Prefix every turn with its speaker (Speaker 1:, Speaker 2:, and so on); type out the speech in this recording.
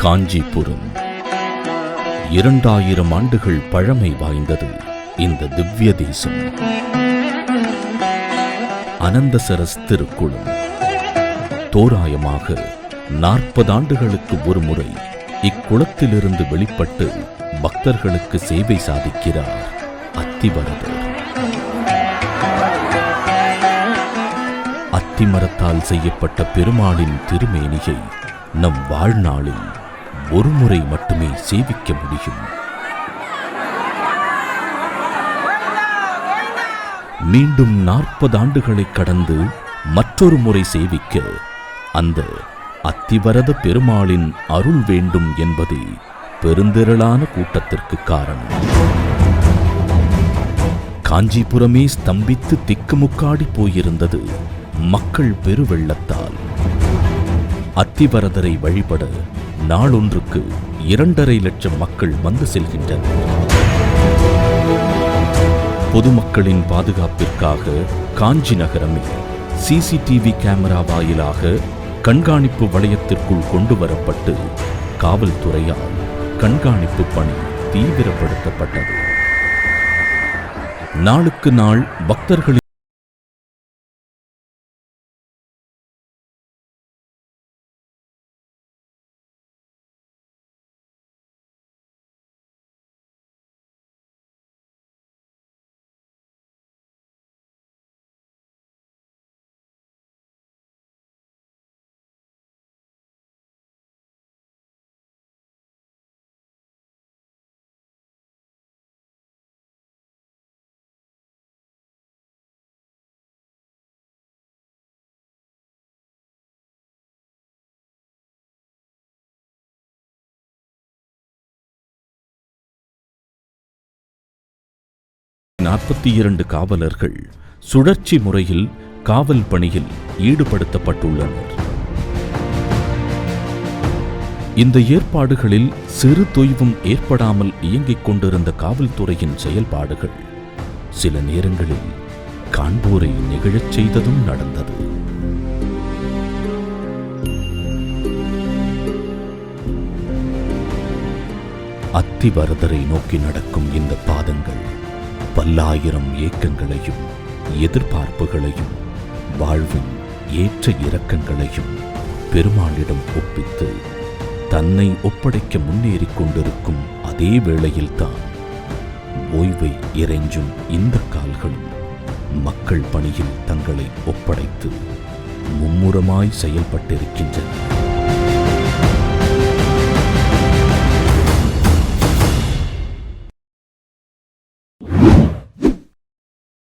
Speaker 1: காஞ்சிபுரம். இரண்டாயிரம் ஆண்டுகள் பழமை வாய்ந்தது இந்த திவ்ய தேசம். அனந்தசரஸ் திருக்குளம். தோராயமாக நாற்பது ஆண்டுகளுக்கு ஒரு முறை இக்குளத்திலிருந்து வெளிப்பட்டு பக்தர்களுக்கு சேவை சாதிக்கிறார் அத்திவரதர். அத்திமரத்தால் செய்யப்பட்ட பெருமாளின் திருமேனியை நம் வாழ்நாளில் ஒருமுறை மட்டுமே சேவிக்க முடியும். மீண்டும் நாற்பது ஆண்டுகளை கடந்து மற்றொரு முறை சேவிக்க அந்த அத்திவரத பெருமாளின் அருள் வேண்டும் என்பதே பெருந்திரளான கூட்டத்திற்கு காரணம். காஞ்சிபுரமே ஸ்தம்பித்து திக்குமுக்காடி போயிருந்தது மக்கள் பெருவெள்ளத்தால். அத்திவரதரை வழிபட நாளொன்றுக்கு இரண்டரை லட்சம் மக்கள் வந்து செல்கின்றனர். பொதுமக்களின் பாதுகாப்பிற்காக காஞ்சி நகரமே சிசிடிவி கேமரா வாயிலாக கண்காணிப்பு வளையத்திற்குள் கொண்டு வரப்பட்டு காவல்துறையால் கண்காணிப்பு பணி தீவிரப்படுத்தப்பட்டது. நாளுக்கு நாள் பக்தர்களின் நாற்பத்தி இரண்டு காவலர்கள் சுழற்சி முறையில் காவல் பணியில் ஈடுபடுத்தப்பட்டுள்ளனர். இந்த ஏற்பாடுகளில் சிறு தொய்வும் ஏற்படாமல் இயங்கிக் கொண்டிருந்த காவல்துறையின் செயல்பாடுகள் சில நேரங்களில் காண்போரை நிகழச் செய்ததும் நடந்தது. அத்திவரதரை நோக்கி நடக்கும் இந்த பாதங்கள் பல்லாயிரம் ஏக்கங்களையும் எதிர்பார்ப்புகளையும் வாழ்வின் ஏற்ற இறக்கங்களையும் பெருமாளிடம் ஒப்பித்து தன்னை ஒப்படைக்க முன்னேறிக் கொண்டிருக்கும் அதே வேளையில்தான் ஓய்வை இறைஞ்சும் இந்த கால்களும் மக்கள் பணியில் தங்களை ஒப்படைத்து மும்முரமாய் செயல்பட்டிருக்கின்றன.